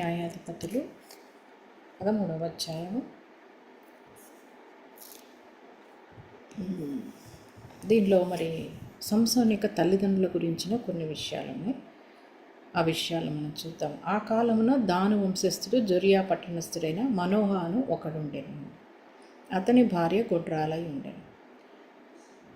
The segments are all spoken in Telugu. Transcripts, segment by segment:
న్యాయాధిపతులు. పదమూడవ అధ్యాయము. దీనిలో మరి సంసోన్ యొక్క తల్లిదండ్రుల గురించిన కొన్ని విషయాలు ఉన్నాయి. ఆ విషయాలు మనం చూద్దాం. ఆ కాలమున దాను వంశస్థుడు జొరియా పట్టణస్థుడైన మనోహాను ఒకడుండెను. అతని భార్య గొడ్రాలై ఉండెను.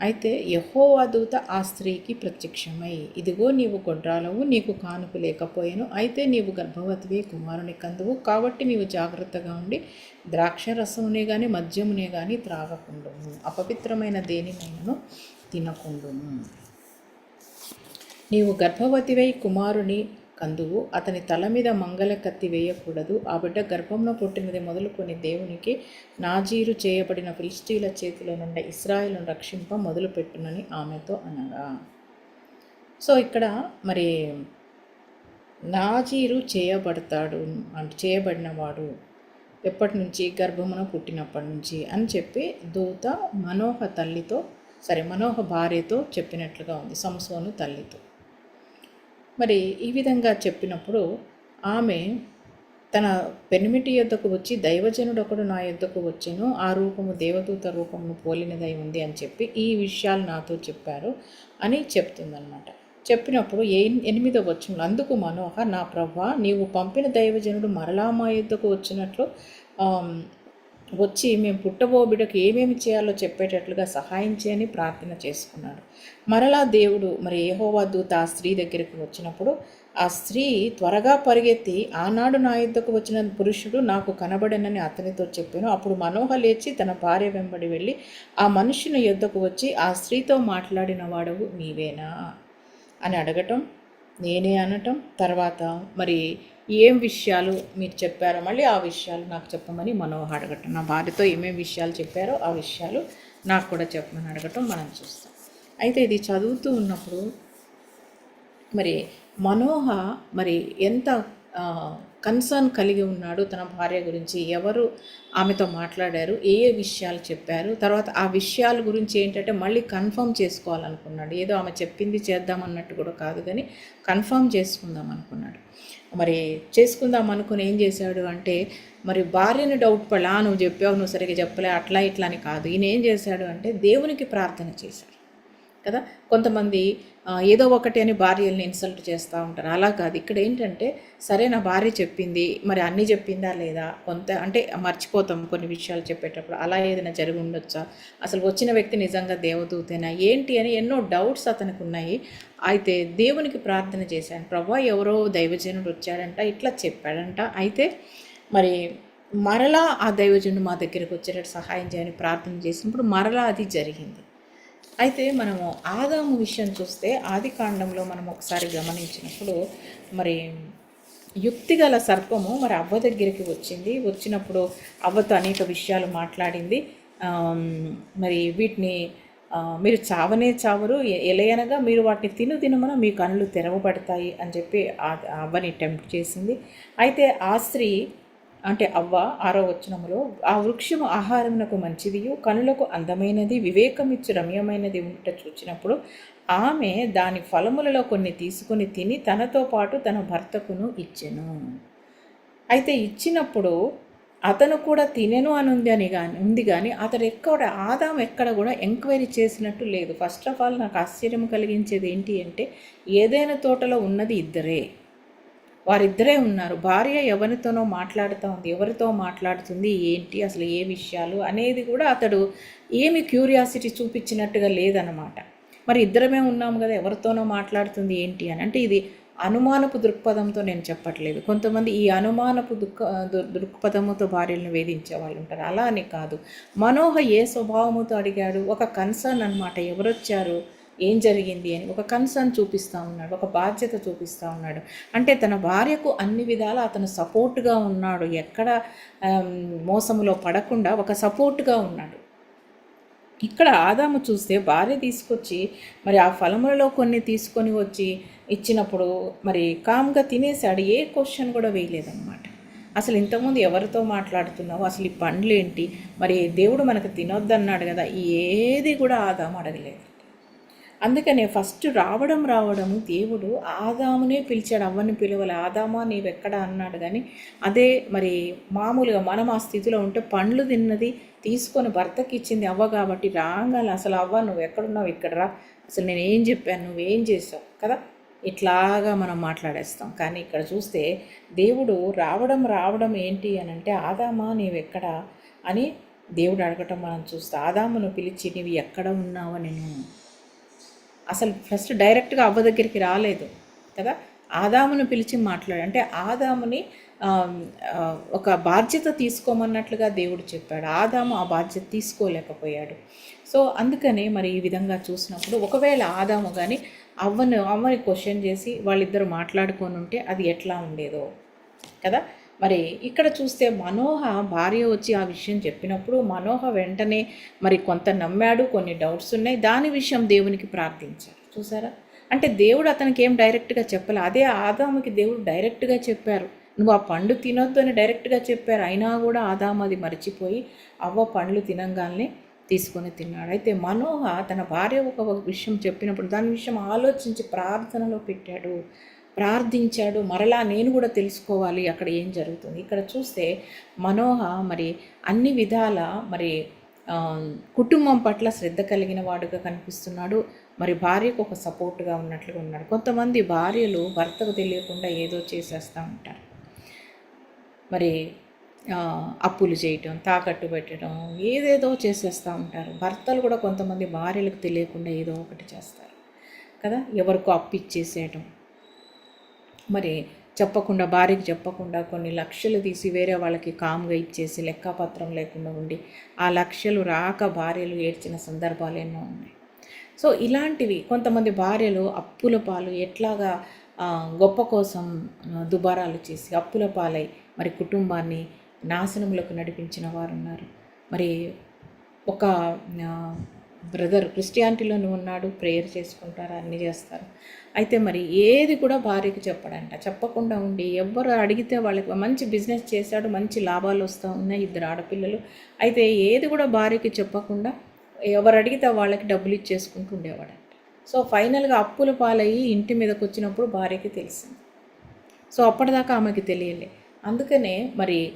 అయితే యహోవా దూత ఆ స్త్రీకి ప్రత్యక్షమై ఇదిగో నీవు గొడ్రాలవు నీకు కానుక లేకపోయాను. అయితే నీవు గర్భవతివి కుమారుని కందువు. కాబట్టి నీవు జాగ్రత్తగా ఉండి ద్రాక్ష రసమునే కానీ మద్యమునే కానీ త్రాగకుండుము. అపవిత్రమైన దేనినైనను తినకుండుము. నీవు గర్భవతివై కుమారుని కందువు అతని తల మీద మంగళ కత్తి వేయకూడదు. ఆ బిడ్డ గర్భంలో పుట్టినది మొదలుకొని దేవునికి నాజీరు చేయబడిన ఫిలిస్టీల చేతిలో నుండి ఇస్రాయిల్ను రక్షింప మొదలుపెట్టునని ఆమెతో అనగా. సో ఇక్కడ మరి నాజీరు చేయబడతాడు అంటే చేయబడినవాడు ఎప్పటి నుంచి? గర్భమున పుట్టినప్పటి నుంచి అని చెప్పి దూత మనోహ తల్లితో సరే మనోహ భార్యతో చెప్పినట్లుగా ఉంది సంసోను తల్లితో. మరి ఈ విధంగా చెప్పినప్పుడు ఆమె తన పెనిమిటి యొద్దకు వచ్చి దైవజనుడు ఒకడు నా యొద్దకు వచ్చెను ఆ రూపము దేవదూత రూపమును పోలినదై ఉంది అని చెప్పి ఈ విషయాలు నాతో చెప్పారు అని చెప్తుందన్నమాట. చెప్పినప్పుడు ఏ ఎనిమిదో వచ్చిన అందుకు మనోహ నా ప్రభా నీవు పంపిన దైవజనుడు మరలా మా యొద్దకు వచ్చినట్లు వచ్చి మేము పుట్టబో బిడ్డకు ఏమేమి చేయాలో చెప్పేటట్లుగా సహాయం చేయని ప్రార్థన చేసుకున్నాడు. మరలా దేవుడు మరి ఏహోవా దూత ఆ స్త్రీ దగ్గరికి వచ్చినప్పుడు ఆ స్త్రీ త్వరగా పరిగెత్తి ఆనాడు నా యుద్ధకు వచ్చిన పురుషుడు నాకు కనబడనని అతనితో చెప్పాను. అప్పుడు మనోహ లేచి తన భార్య వెంబడి వెళ్ళి ఆ మనుషుని యుద్ధకు వచ్చి ఆ స్త్రీతో మాట్లాడిన వాడవు నీవేనా? అని అడగటం నేనే అనటం తర్వాత మరి ఏం విషయాలు మీరు చెప్పారో మళ్ళీ ఆ విషయాలు నాకు చెప్పమని మనోహ అడగటం. నా భార్యతో ఏమేమి విషయాలు చెప్పారో ఆ విషయాలు నాకు కూడా చెప్పమని అడగటం మనం చూస్తాం. అయితే ఇది చదువుతూ ఉన్నప్పుడు మరి మనోహ మరి ఎంత కన్సర్న్ కలిగి ఉన్నాడు తన భార్య గురించి. ఎవరు ఆమెతో మాట్లాడారు ఏ ఏ విషయాలు చెప్పారు తర్వాత ఆ విషయాల గురించి ఏంటంటే మళ్ళీ కన్ఫర్మ్ చేసుకోవాలనుకున్నాడు. ఏదో ఆమె చెప్పింది చేద్దామన్నట్టు కూడా కాదు కానీ కన్ఫర్మ్ చేసుకుందాం అనుకున్నాడు. మరి చేసుకుందాం అనుకుని ఏం చేశాడు అంటే మరి భార్యని డౌట్ పడా నువ్వు చెప్పావు నువ్వు సరిగ్గా చెప్పలే అట్లా ఇట్లా అని కాదు. ఈయన ఏం చేశాడు అంటే దేవునికి ప్రార్థన చేశాడు కదా. కొంతమంది ఏదో ఒకటి అని భార్యల్ని ఇన్సల్ట్ చేస్తూ ఉంటారు. అలా కాదు. ఇక్కడ ఏంటంటే సరే నా భార్య చెప్పింది మరి అన్నీ చెప్పిందా లేదా? కొంత అంటే మర్చిపోతాం కొన్ని విషయాలు చెప్పేటప్పుడు. అలా ఏదైనా జరిగి ఉండొచ్చా? అసలు వచ్చిన వ్యక్తి నిజంగా దేవదూతేనా? ఏంటి అని ఎన్నో డౌట్స్ అతనికి ఉన్నాయి. అయితే దేవునికి ప్రార్థన చేశాను. ప్రభా ఎవరో దైవజనుడు వచ్చాడంట ఇట్లా చెప్పాడంట. అయితే మరి మరలా ఆ దైవజనుడు మా దగ్గరికి వచ్చేటట్టు సహాయం చేయని ప్రార్థన చేసినప్పుడు మరలా అది జరిగింది. అయితే మనము ఆదాము విషయం చూస్తే ఆది కాండంలో మనం ఒకసారి గమనించినప్పుడు మరి యుక్తి గల సర్పము మరి అవ్వ దగ్గరికి వచ్చింది. వచ్చినప్పుడు అవ్వతో అనేక విషయాలు మాట్లాడింది. మరి వీటిని మీరు చావనే చావరు. ఎలయనగా మీరు వాటిని తిను తినమన మీ కళ్ళు తెరవబడతాయి అని చెప్పి అవ్వని టెంప్ట్ చేసింది. అయితే ఆ స్త్రీ అంటే అవ్వ ఆరో వచనములో ఆ వృక్షము ఆహారమునకు మంచిదియు కనులకు అందమైనది వివేకమిచ్చు రమ్యమైనది ఉంట చూచినప్పుడు ఆమె దాని ఫలములలో కొన్ని తీసుకొని తిని తనతో పాటు తన భర్తకును ఇచ్చెను. అయితే ఇచ్చినప్పుడు అతను కూడా తినెను అని ఉంది అని కానీ ఉంది కానీ అతడు ఎక్కడ ఆదాం ఎక్కడ కూడా ఎంక్వైరీ చేసినట్టు లేదు. ఫస్ట్ ఆఫ్ ఆల్ నాకు ఆశ్చర్యం కలిగించేది ఏంటి అంటే ఏదైనా తోటలో ఉన్నది ఇద్దరే. వారిద్దరే ఉన్నారు. భార్య ఎవరితోనో మాట్లాడుతూ ఉంది. ఎవరితో మాట్లాడుతుంది? ఏంటి? అసలు ఏ విషయాలు? అనేది కూడా అతడు ఏమి క్యూరియాసిటీ చూపించినట్టుగా లేదనమాట మరి ఇద్దరమే ఉన్నాము కదా ఎవరితోనో మాట్లాడుతుంది ఏంటి అని. అంటే ఇది అనుమానపు దృక్పథంతో నేను చెప్పట్లేదు. కొంతమంది ఈ అనుమానపు దుఃఖ దృక్పథముతో భార్యలను వేధించే వాళ్ళు ఉంటారు. అలా అని కాదు. మనోహ ఏ స్వభావముతో అడిగాడు? ఒక కన్సర్న్ అనమాట ఎవరొచ్చారు? ఏం జరిగింది అని ఒక కన్సర్న్ చూపిస్తూ ఉన్నాడు ఒక బాధ్యత చూపిస్తూ ఉన్నాడు. అంటే తన భార్యకు అన్ని విధాలా అతను సపోర్ట్గా ఉన్నాడు. ఎక్కడ మోసములో పడకుండా ఒక సపోర్ట్గా ఉన్నాడు. ఇక్కడ ఆదాము చూస్తే భార్య తీసుకొచ్చి మరి ఆ ఫలములలో కొన్ని తీసుకొని వచ్చి ఇచ్చినప్పుడు మరి కామ్గా తినేసాడు ఏ క్వశ్చన్ కూడా వేయలేదన్నమాట. అసలు ఇంతకుముందు ఎవరితో మాట్లాడుతున్నావు? అసలు ఈ పండ్లు ఏంటి మరి దేవుడు మనకు తినొద్దన్నాడు కదా. ఏది కూడా ఆదాము అడగలేదు. అందుకనే ఫస్ట్ రావడం రావడం దేవుడు ఆదామునే పిలిచాడు అవ్వని పిలవలే. ఆదామా నీవెక్కడ అన్నాడు. కానీ అదే మరి మామూలుగా మనం ఆ స్థితిలో ఉంటే పండ్లు తిన్నది తీసుకొని భర్తకి ఇచ్చింది అవ్వ కాబట్టి రాగాలి అసలు అవ్వ నువ్వు ఎక్కడున్నావు? ఇక్కడ రా. అసలు నేను ఏం చెప్పాను? నువ్వేం చేసావు? కదా? ఇట్లాగా మనం మాట్లాడేస్తాం. కానీ ఇక్కడ చూస్తే దేవుడు రావడం రావడం ఏంటి అని అంటే ఆదామా నీవెక్కడ? అని దేవుడు అడగటం మనం చూస్తే ఆదామును పిలిచి నీవు ఎక్కడ ఉన్నావు నేను అసలు ఫస్ట్ డైరెక్ట్గా అవ్వ దగ్గరికి రాలేదు కదా? ఆదామును పిలిచి మాట్లాడు అంటే ఆదాముని ఒక బాధ్యత తీసుకోమన్నట్లుగా దేవుడు చెప్పాడు. ఆదాము ఆ బాధ్యత తీసుకోలేకపోయాడు. సో అందుకనే మరి ఈ విధంగా చూసినప్పుడు ఒకవేళ ఆదాము కానీ అవ్వను అవ్వని క్వశ్చన్ చేసి వాళ్ళిద్దరు మాట్లాడుకొని ఉంటే అది ఎట్లా ఉండేదో కదా? మరి ఇక్కడ చూస్తే మనోహ భార్య వచ్చి ఆ విషయం చెప్పినప్పుడు మనోహ వెంటనే మరి కొంత నమ్మాడు కొన్ని డౌట్స్ ఉన్నాయి. దాని విషయం దేవునికి ప్రార్థించారు. చూసారా? అంటే దేవుడు అతనికి ఏం డైరెక్ట్గా చెప్పలే. అదే ఆదాముకి దేవుడు డైరెక్ట్గా చెప్పారు. నువ్వు ఆ పండు తినొద్దు అని డైరెక్ట్గా చెప్పారు. అయినా కూడా ఆదాము అది మర్చిపోయి అవ్వ పండ్లు తినంగానే తీసుకొని తిన్నాడు. అయితే మనోహ తన భార్య ఒక విషయం చెప్పినప్పుడు దాని విషయం ఆలోచించి ప్రార్థనలో పెట్టాడు. ప్రార్థించాడు. మరలా నేను కూడా తెలుసుకోవాలి. అక్కడ ఏం జరుగుతుంది? ఇక్కడ చూస్తే మనోహ మరి అన్ని విధాల మరి కుటుంబం పట్ల శ్రద్ధ కలిగిన వాడుగా కనిపిస్తున్నాడు. మరి భార్యకు ఒక సపోర్ట్గా ఉన్నట్లుగా ఉన్నాడు. కొంతమంది భార్యలు భర్తకు తెలియకుండా ఏదో చేసేస్తూ ఉంటారు. మరి అప్పులు చేయటం తాకట్టు పెట్టడం ఏదేదో చేసేస్తూ ఉంటారు. భర్తలు కూడా కొంతమంది భార్యలకు తెలియకుండా ఏదో ఒకటి చేస్తారు. కదా? ఎవరికో అప్పు ఇచ్చేసేయటం. మరి చెప్పకుండా భార్యకి చెప్పకుండా కొన్ని లక్షలు తీసి వేరే వాళ్ళకి కామ్గా ఇచ్చేసి లెక్కపత్రం లేకుండా ఉండి ఆ లక్షలు రాక భార్యలు ఏడ్చిన సందర్భాలు ఎన్నో ఉన్నాయి. సో ఇలాంటివి కొంతమంది భార్యలు అప్పుల పాలు ఎట్లాగా గొప్ప కోసం దుబారాలు చేసి అప్పుల పాలై మరి కుటుంబాన్ని నాశనములకు నడిపించిన వారు ఉన్నారు మరి ఒక బ్రదర్ క్రిస్టియానిటీలోనే ఉన్నాడు ప్రేయర్ చేసుకుంటారు అన్నీ చేస్తారు. అయితే మరి ఏది కూడా భార్యకి చెప్పడంట. చెప్పకుండా ఉండి ఎవరు అడిగితే వాళ్ళకి మంచి బిజినెస్ చేశాడు మంచి లాభాలు వస్తూ ఉన్నాయి ఇద్దరు ఆడపిల్లలు. అయితే ఏది కూడా భార్యకి చెప్పకుండా ఎవరు అడిగితే వాళ్ళకి డబ్బులు ఇచ్చేసుకుంటూ ఉండేవాడంట. సో ఫైనల్గా అప్పుల పాలయ్యి ఇంటి మీదకి వచ్చినప్పుడు భార్యకి తెలిసింది. సో అప్పటిదాకా ఆమెకి తెలియలే. అందుకనే మరి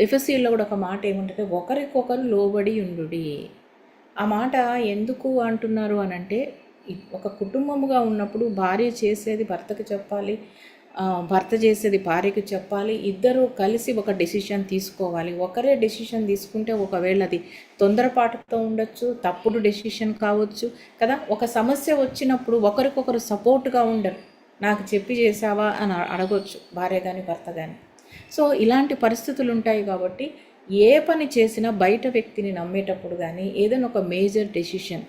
ఎఫ్ఎస్సీలో కూడా ఒక మాట ఏముంటుంది? ఒకరికొకరు లోబడి ఉండు ఆ మాట ఎందుకు అంటున్నారు అని అంటే ఒక కుటుంబముగా ఉన్నప్పుడు భార్య చేసేది భర్తకు చెప్పాలి భర్త చేసేది భార్యకు చెప్పాలి ఇద్దరూ కలిసి ఒక డెసిషన్ తీసుకోవాలి. ఒకరే డెసిషన్ తీసుకుంటే ఒకవేళ అది తొందరపాటుతో ఉండొచ్చు తప్పుడు డెసిషన్ కావచ్చు కదా. ఒక సమస్య వచ్చినప్పుడు ఒకరికొకరు సపోర్ట్గా ఉండరు. నాకు చెప్పి చేసావా అని అడగొచ్చు భార్య కానీ భర్త కానీ సో ఇలాంటి పరిస్థితులు ఉంటాయి కాబట్టి ఏ పని చేసినా బయట వ్యక్తిని నమ్మేటప్పుడు కానీ ఏదైనా ఒక మేజర్ డెసిషన్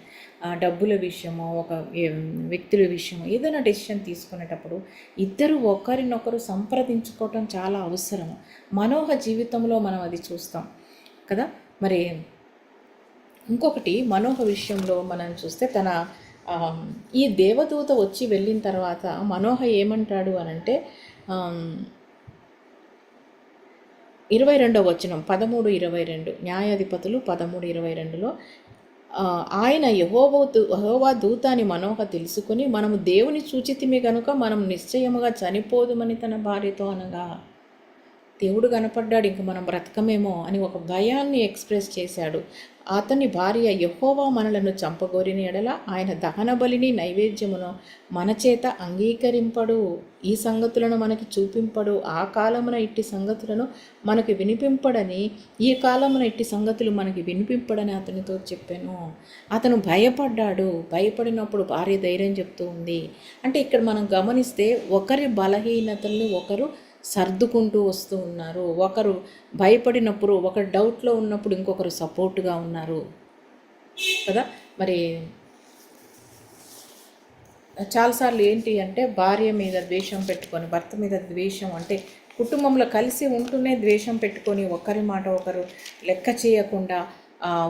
డబ్బుల విషయమో ఒక వ్యక్తుల విషయమో ఏదైనా డెసిషన్ తీసుకునేటప్పుడు ఇద్దరు ఒకరినొకరు సంప్రదించుకోవటం చాలా అవసరం మనోహ జీవితంలో మనం అది చూస్తాం కదా? మరి ఇంకొకటి మనోహ విషయంలో మనం చూస్తే తన ఈ దేవదూత వచ్చి వెళ్ళిన తర్వాత మనోహ ఏమంటాడు అనంటే ఇరవై రెండవ వచనం పదమూడు ఇరవై రెండు. న్యాయాధిపతులు పదమూడు ఇరవై రెండులో ఆయన యహోవో యహోవా దూతాని మనోహ తెలుసుకుని మనము దేవుని సూచితిమి కనుక మనం నిశ్చయముగా చనిపోదుమని తన భార్యతో అనగా దేవుడు కనపడ్డాడు ఇంక మనం బ్రతకమేమో అని ఒక భయాన్ని ఎక్స్ప్రెస్ చేశాడు. అతని భార్య యహోవా మనలను చంపగోరిన ఎడల ఆయన దహన బలిని నైవేద్యమును మన చేత అంగీకరింపడు. ఈ సంగతులను మనకి చూపింపడు. ఆ కాలమున ఇట్టి సంగతులను మనకి వినిపింపడని ఈ కాలమున ఇట్టి సంగతులు మనకి వినిపింపడని అతనితో చెప్పాను. అతను భయపడ్డాడు. భయపడినప్పుడు భార్య ధైర్యం చెప్తూ ఉంది. అంటే ఇక్కడ మనం గమనిస్తే ఒకరి బలహీనతల్ని ఒకరు సర్దుకుంటూ వస్తూ ఉన్నారు. ఒకరు భయపడినప్పుడు ఒకరు డౌట్లో ఉన్నప్పుడు ఇంకొకరు సపోర్ట్గా ఉన్నారు. కదా? మరి చాలాసార్లు ఏంటి అంటే భార్య మీద ద్వేషం పెట్టుకొని భర్త మీద ద్వేషం అంటే కుటుంబంలో కలిసి ఉంటూనే ద్వేషం పెట్టుకొని ఒకరి మాట ఒకరు లెక్క చేయకుండా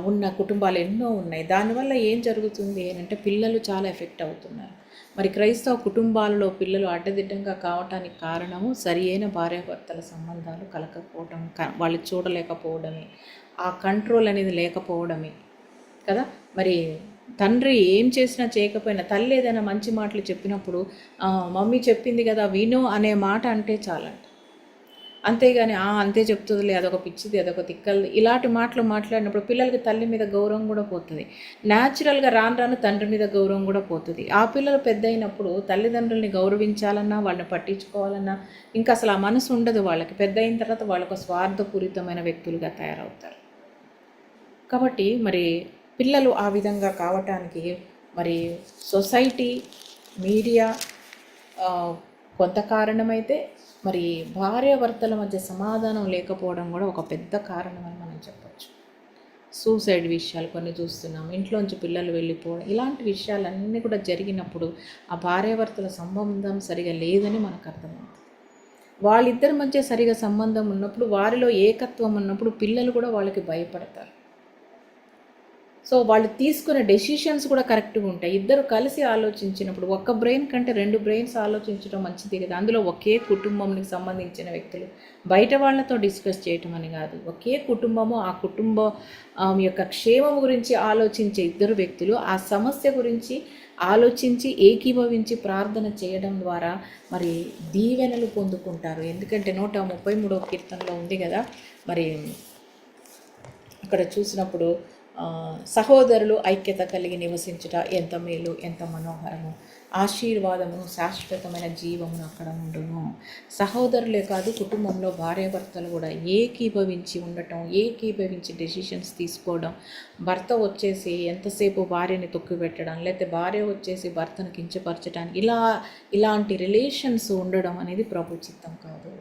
ఉన్న కుటుంబాలు ఎన్నో ఉన్నాయి. దానివల్ల ఏం జరుగుతుంది అంటే పిల్లలు చాలా ఎఫెక్ట్ అవుతున్నారు. మరి క్రైస్తవ కుటుంబాలలో పిల్లలు అడ్డదిడ్డంగా కావటానికి కారణము సరి అయిన భార్యాభర్తల సంబంధాలు కలకపోవడం వాళ్ళు చూడలేకపోవడమే ఆ కంట్రోల్ అనేది లేకపోవడమే కదా? మరి తండ్రి ఏం చేసినా చేయకపోయినా తల్లి ఏదైనా మంచి మాటలు చెప్పినప్పుడు మమ్మీ చెప్పింది కదా విను అనే మాట అంటే చాలంట. అంతేగాని "ఆ, అంతే చెప్తుందిలే అదొక పిచ్చిది అదొక తిక్కలు ఇలాంటి మాటలు మాట్లాడినప్పుడు పిల్లలకి తల్లి మీద గౌరవం కూడా పోతుంది. న్యాచురల్గా రాను రాను తండ్రి మీద గౌరవం కూడా పోతుంది. ఆ పిల్లలు పెద్ద అయినప్పుడు తల్లిదండ్రుల్ని గౌరవించాలన్నా వాళ్ళని పట్టించుకోవాలన్నా ఇంకా అసలు ఆ మనసు ఉండదు వాళ్ళకి. పెద్ద అయిన తర్వాత వాళ్ళకు స్వార్థపూరితమైన వ్యక్తులుగా తయారవుతారు. కాబట్టి మరి పిల్లలు ఆ విధంగా కావటానికి మరి సొసైటీ మీడియా కొంత కారణమైతే మరి భార్యాభర్తల మధ్య సమాధానం లేకపోవడం కూడా ఒక పెద్ద కారణం అని మనం చెప్పచ్చు. సూసైడ్ విషయాలు కొన్ని చూస్తున్నాం. ఇంట్లోంచి పిల్లలు వెళ్ళిపోవడం ఇలాంటి విషయాలన్నీ కూడా జరిగినప్పుడు ఆ భార్యాభర్తల సంబంధం సరిగా లేదని మనకు అర్థమవుతుంది. వాళ్ళిద్దరి మధ్య సరిగా సంబంధం ఉన్నప్పుడు వారిలో ఏకత్వం ఉన్నప్పుడు పిల్లలు కూడా వాళ్ళకి భయపడతారు. సో వాళ్ళు తీసుకునే డెసిషన్స్ కూడా కరెక్ట్గా ఉంటాయి. ఇద్దరు కలిసి ఆలోచించినప్పుడు ఒక్క బ్రెయిన్ కంటే రెండు బ్రెయిన్స్ ఆలోచించడం మంచిది కదా. అందులో ఒకే కుటుంబంకి సంబంధించిన వ్యక్తులు. బయట వాళ్ళతో డిస్కస్ చేయటం అని కాదు. ఒకే కుటుంబము ఆ కుటుంబం యొక్క క్షేమం గురించి ఆలోచించే ఇద్దరు వ్యక్తులు ఆ సమస్య గురించి ఆలోచించి ఏకీభవించి ప్రార్థన చేయడం ద్వారా మరి దీవెనలు పొందుకుంటారు. ఎందుకంటే నూట ముప్పై మూడవ కీర్తనలో ఉంది కదా. మరి అక్కడ చూసినప్పుడు సహోదరులు ఐక్యత కలిగి నివసించుట ఎంత మేలు ఎంత మనోహరము. ఆశీర్వాదము శాశ్వతమైన జీవమును అక్కడ ఉండును. సహోదరులే కాదు కుటుంబంలో భార్యాభర్తలు కూడా ఏకీభవించి ఉండటం ఏకీభవించి డెసిషన్స్ తీసుకోవడం భర్త వచ్చేసి ఎంతసేపు భార్యని తొక్కిపెట్టడం లేకపోతే భార్య వచ్చేసి భర్తను కించపరచడానికి ఇలా ఇలాంటి రిలేషన్స్ ఉండడం అనేది ప్రభు చిత్తం కాదు.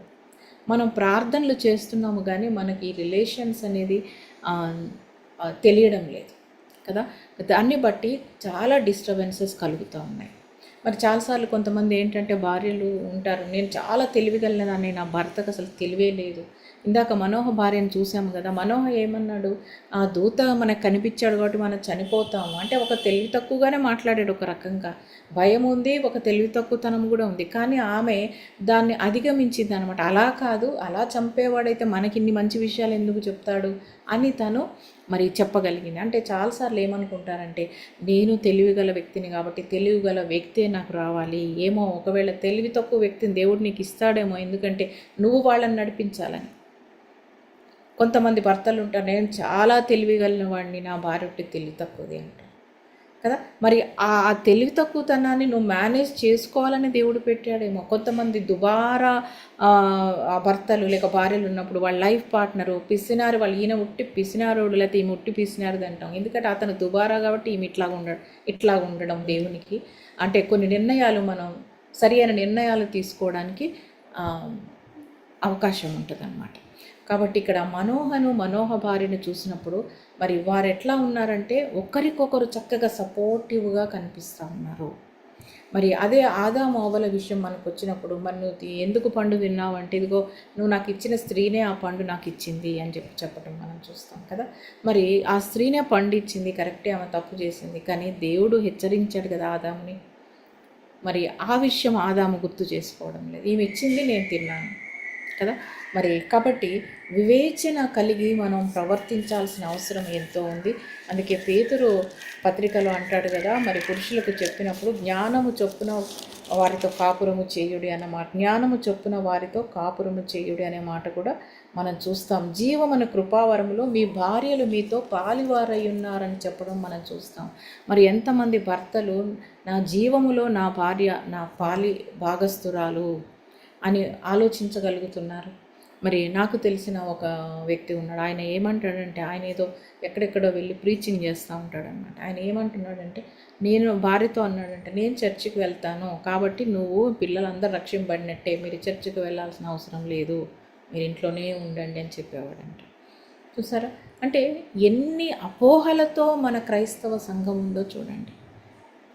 మనం ప్రార్థనలు చేస్తున్నాము కానీ మనకి ఈ రిలేషన్స్ అనేది తెలియడం లేదు కదా? దాన్ని బట్టి చాలా డిస్టర్బెన్సెస్ కలుగుతూ ఉన్నాయి. మరి చాలాసార్లు కొంతమంది ఏంటంటే భార్యలు ఉంటారు నేను చాలా తెలివిగలనని నా భర్తకు అసలు తెలివే లేదు. ఇందాక మనోహ భార్యను చూసాము కదా మనోహ ఏమన్నాడు? ఆ దూత మనకు కనిపించాడు కాబట్టి మనం చనిపోతాము. అంటే ఒక తెలివి తక్కువగానే మాట్లాడాడు ఒక రకంగా. భయం ఉంది ఒక తెలివి తక్కువతనం కూడా ఉంది. కానీ ఆమె దాన్ని అధిగమించింది అనమాట అలా కాదు అలా చంపేవాడైతే మనకి ఇన్ని మంచి విషయాలు ఎందుకు చెప్తాడు? అని తను మరి చెప్పగలిగింది. అంటే చాలాసార్లు ఏమనుకుంటారంటే నేను తెలివిగల వ్యక్తిని కాబట్టి తెలివిగల వ్యక్తే నాకు రావాలి. ఏమో ఒకవేళ తెలివి తక్కువ వ్యక్తిని దేవుడు నీకు ఇస్తాడేమో ఎందుకంటే నువ్వు వాళ్ళని నడిపించాలని. కొంతమంది భర్తలు ఉంటారు నేను చాలా తెలివిగలిగిన వాడిని నా భార్య తెలివి తక్కువది అంటారు. కదా? మరి ఆ తెలివి తక్కువతనాన్ని నువ్వు మేనేజ్ చేసుకోవాలని దేవుడు పెట్టాడేమో. కొంతమంది దుబారా భర్తలు లేక భార్యలు ఉన్నప్పుడు వాళ్ళ లైఫ్ పార్ట్నరు పిసినారు వాళ్ళు ఈయన ఉట్టి పిసినారోడు లేకపోతే ఈమె ఉట్టి పిసినారుది అంటాం. ఎందుకంటే అతను దుబారా కాబట్టి ఈమె ఇట్లా ఉండడం ఇట్లా ఉండడం దేవునికి. అంటే కొన్ని నిర్ణయాలు మనం సరి అయిన నిర్ణయాలు తీసుకోవడానికి అవకాశం ఉంటుంది కాబట్టి ఇక్కడ మనోహను మనోహ భార్యను చూసినప్పుడు మరి వారు ఎట్లా ఉన్నారంటే ఒకరికొకరు చక్కగా సపోర్టివ్గా కనిపిస్తూ ఉన్నారు. మరి అదే ఆదా మోబల విషయం మనకు వచ్చినప్పుడు మరి నువ్వు ఎందుకు పండు తిన్నావు అంటే ఇదిగో నువ్వు నాకు ఇచ్చిన స్త్రీనే ఆ పండు నాకు ఇచ్చింది అని చెప్పి చెప్పడం మనం చూస్తాం కదా. మరి ఆ స్త్రీనే పండు ఇచ్చింది కరెక్టే ఆమె తప్పు చేసింది కానీ దేవుడు హెచ్చరించాడు కదా ఆదాముని. మరి ఆ విషయం ఆదాము గుర్తు చేసుకోవడం లేదు. ఈమె ఇచ్చింది నేను తిన్నాను. కదా? మరి కాబట్టి వివేచన కలిగి మనం ప్రవర్తించాల్సిన అవసరం ఎంతో ఉంది. అందుకే పేతురు పత్రికలో అంటాడు కదా మరి పురుషులకు చెప్పినప్పుడు జ్ఞానము చొప్పున వారితో కాపురము చేయుడి అన్న మాట జ్ఞానము చొప్పున వారితో కాపురము చేయుడి అనే మాట కూడా మనం చూస్తాం. జీవమన కృపావరములో మీ భార్యలు మీతో పాలివారై ఉన్నారని చెప్పడం మనం చూస్తాం. మరి ఎంతమంది భర్తలు నా జీవములో నా భార్య నా పాలి భాగస్థురాలు? అని ఆలోచించగలుగుతున్నారు. మరి నాకు తెలిసిన ఒక వ్యక్తి ఉన్నాడు. ఆయన ఏమంటాడంటే ఆయన ఏదో ఎక్కడెక్కడో వెళ్ళి ప్రీచింగ్ చేస్తూ ఉంటాడనమాట ఆయన ఏమంటున్నాడంటే నేను భార్యతో అన్నాడంటే నేను చర్చికి వెళ్తాను కాబట్టి నువ్వు పిల్లలందరూ రక్షింపబడినట్టే మీరు చర్చికి వెళ్ళాల్సిన అవసరం లేదు మీరు ఇంట్లోనే ఉండండి అని చెప్పేవాడంట. చూసారా? అంటే ఎన్ని అపోహలతో మన క్రైస్తవ సంఘం ఉందో చూడండి.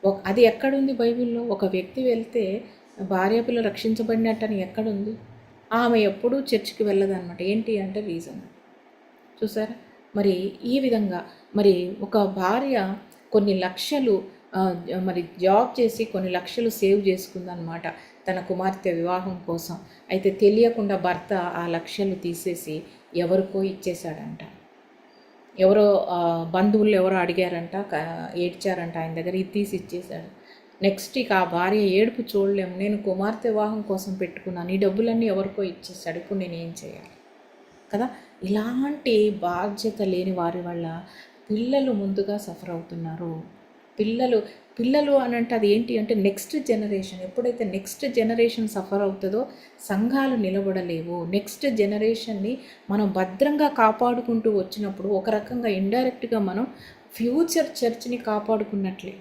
ఒక అది ఎక్కడుంది బైబిల్లో? ఒక వ్యక్తి వెళ్తే భార్య పిల్ల రక్షించబడినట్టని ఎక్కడుంది? ఆమె ఎప్పుడూ చర్చికి వెళ్ళదన్నమాట. ఏంటి అంటే రీజన్. చూసారా? మరి ఈ విధంగా మరి ఒక భార్య కొన్ని లక్షలు మరి జాబ్ చేసి కొన్ని లక్షలు సేవ్ చేసుకుందనమాట తన కుమార్తె వివాహం కోసం. అయితే తెలియకుండా భర్త ఆ లక్షలు తీసేసి ఎవరికో ఇచ్చేశాడంట. ఎవరో బంధువులు ఎవరో అడిగారంట ఏడ్చారంట ఆయన దగ్గర ఇది తీసి ఇచ్చేసాడు నెక్స్ట్ ఇక ఆ భార్య ఏడుపు చూడలేము. నేను కుమార్తె వివాహం కోసం పెట్టుకున్నాను. ఈ డబ్బులన్నీ ఎవరికో ఇచ్చేసాడు ఇప్పుడు నేను ఏం చేయాలి? కదా? ఇలాంటి బాధ్యత లేని వారి వల్ల పిల్లలు ముందుగా సఫర్ అవుతున్నారు. పిల్లలు పిల్లలు అని అంటే అది ఏంటి అంటే నెక్స్ట్ జనరేషన్ ఎప్పుడైతే నెక్స్ట్ జనరేషన్ సఫర్ అవుతుందో సంఘాలు నిలబడలేవు. నెక్స్ట్ జనరేషన్ని మనం భద్రంగా కాపాడుకుంటూ వచ్చినప్పుడు ఒక రకంగా ఇండైరెక్ట్గా మనం ఫ్యూచర్ చర్చ్ని కాపాడుకున్నట్లే.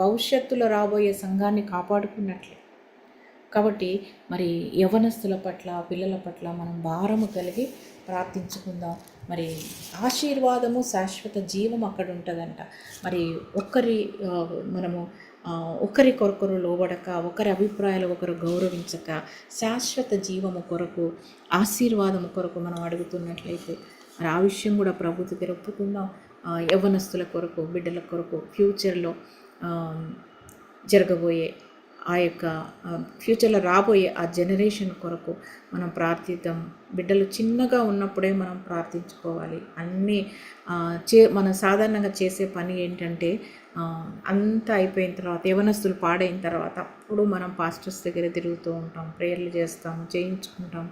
భవిష్యత్తులో రాబోయే సంఘాన్ని కాపాడుకున్నట్లే. కాబట్టి మరి యవనస్తుల పట్ల పిల్లల పట్ల మనం భారము కలిగి ప్రార్థించుకుందాం. మరి ఆశీర్వాదము శాశ్వత జీవం అక్కడ ఉంటుందంట. మరి ఒక్కరి మనము ఒకరి కొరకొరు లోబడక ఒకరి అభిప్రాయాలు ఒకరు గౌరవించక శాశ్వత జీవము కొరకు ఆశీర్వాదము కొరకు మనం అడుగుతున్నట్లయితే మరి ఆ విషయం కూడా ప్రభు దగ్గర ఒప్పుకుందాం యవ్వనస్తుల కొరకు బిడ్డల కొరకు ఫ్యూచర్లో జరగబోయే ఆ యొక్క ఫ్యూచర్లో రాబోయే ఆ జనరేషన్ కొరకు మనం ప్రార్థిద్దాం. బిడ్డలు చిన్నగా ఉన్నప్పుడే మనం ప్రార్థించుకోవాలి. అన్నీ చే మనం సాధారణంగా చేసే పని ఏంటంటే అంతా అయిపోయిన తర్వాత యవనస్తులు పాడైన తర్వాత అప్పుడు మనం పాస్టర్స్ దగ్గర తిరుగుతూ ఉంటాం ప్రేయర్లు చేస్తాం చేయించుకుంటాం.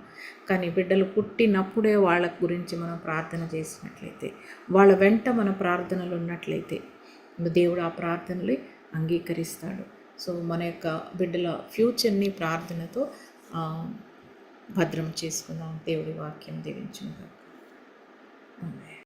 కానీ బిడ్డలు పుట్టినప్పుడే వాళ్ళ గురించి మనం ప్రార్థన చేసినట్లయితే వాళ్ళ వెంట మన ప్రార్థనలు ఉన్నట్లయితే దేవుడు ఆ ప్రార్థనలు అంగీకరిస్తాడు. సో మన యొక్క బిడ్డల ఫ్యూచర్ని ప్రార్థనతో భద్రం చేసుకుందాం దేవుడి వాక్యం దీవించుగా